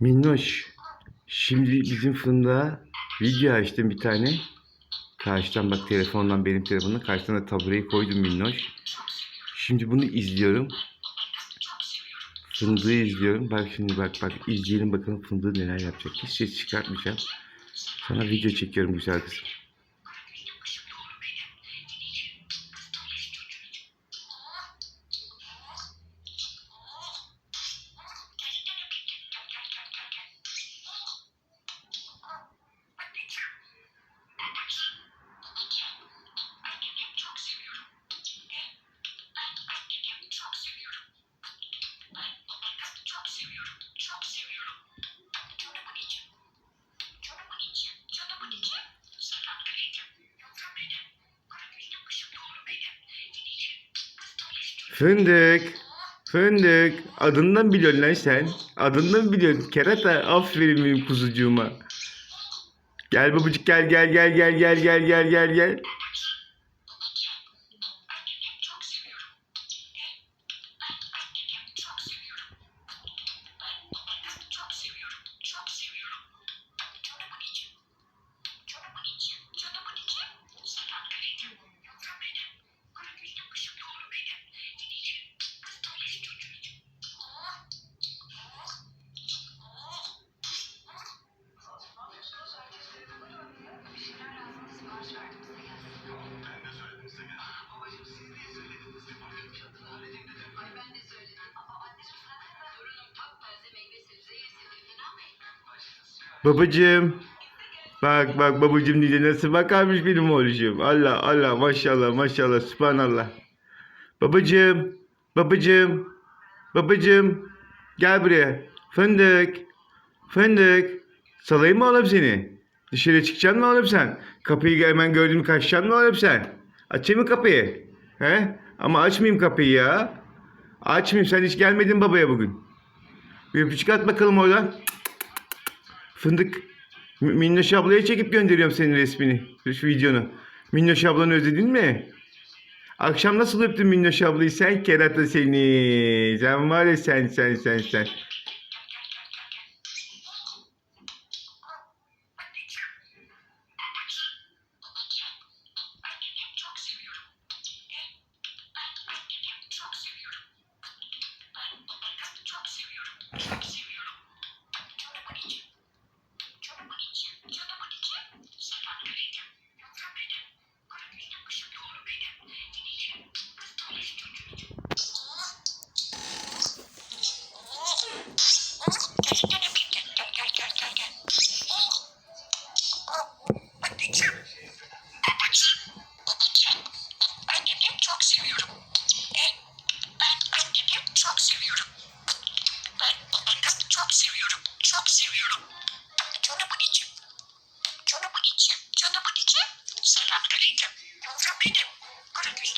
Minnoş. Şimdi bizim fındığa video açtım bir tane. Karşıdan bak telefondan benim telefonumdan karşıdan da tabureyi koydum Minnoş. Şimdi bunu izliyorum. Fındığı izliyorum. Bak şimdi bak bak izleyelim bakalım fındığı neler yapacak. Hiç ses çıkartmayacağım. Sana video çekiyorum güzel kızım. Fındık. Fındık. Adından biliyorsun lan sen. Adından biliyorsun. Kerata aferin benim kuzucuğuma. Gel babacık gel gel gel gel gel gel gel gel gel. Babacığım. Bak bak babacığım diye nasıl bakarmış benim oğlum. Allah Allah maşallah maşallah subhanallah. Babacığım. Babacığım. Babacığım. Gel buraya. Fındık. Fındık. Salayım mı oğlum seni? Dışarı çıkacaksın mı oğlum sen? Kapıyı hemen gördüm kaçacaksın mı oğlum sen? Açayım mı kapıyı? He? Ama açmayayım kapıyı ya. Açmayayım sen hiç gelmedin babaya bugün. Bir öpücük at bakalım oradan. Fındık. Minnoş ablaya çekip gönderiyorum senin resmini. Şu videonu. Minnoş ablanı özledin mi? Akşam nasıl öptün Minnoş ablayı sen kerata seni. Sen var ya sen sen sen sen. Annemi çok seviyorum. Ben, ben annemi çok seviyorum. Ben annemi çok seviyorum. Çok seviyorum. Canımın içi. Canımın içi. Canımın içi. Selamünaleyküm. Yavrum benim. Kara gözlü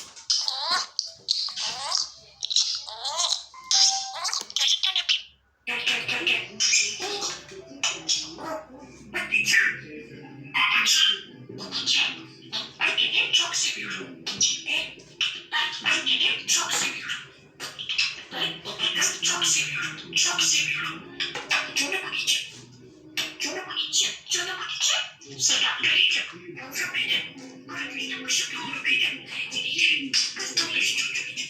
Çok seviyorum. Canım anneciğim. Canım anneciğim. Canım anneciğim. Selam vereceğim. Yavrum benim. Kalbim benim. Kışım yavrum benim. Dinleyelim. Kız tanış çocuğum benim.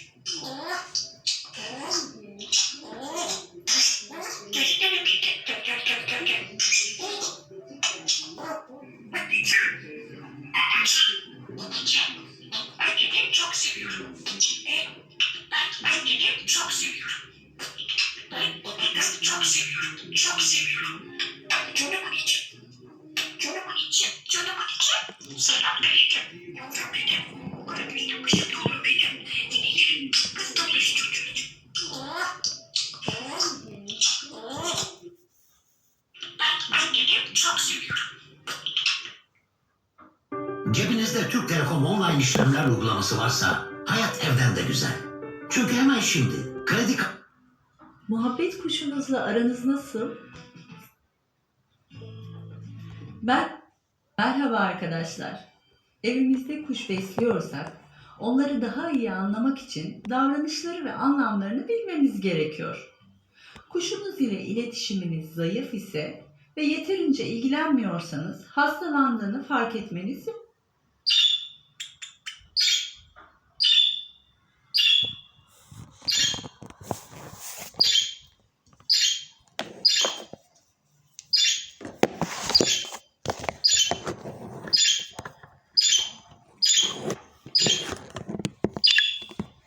Gözlerine bir gel gel gel gel gel gel. Anneciğim. Anneciğim. Anneciğim çok seviyorum. E, anneciğim çok seviyorum seviyorum, çok seviyorum, çok seviyorum. Canımın içi, canımın içi, canımın içi. Selam verdim, yavrum benim. Karabildim, kışım yavrum benim. Yine kız tanış çocuğum. Ben annemi çok seviyorum. Cebinizde Türk Telekom online işlemler uygulaması varsa hayat evden de güzel. Çünkü hemen şimdi kredi kartı Muhabbet kuşunuzla aranız nasıl? Ben Merhaba arkadaşlar. Evimizde kuş besliyorsak onları daha iyi anlamak için davranışları ve anlamlarını bilmemiz gerekiyor. Kuşunuz ile iletişiminiz zayıf ise ve yeterince ilgilenmiyorsanız hastalandığını fark etmeniz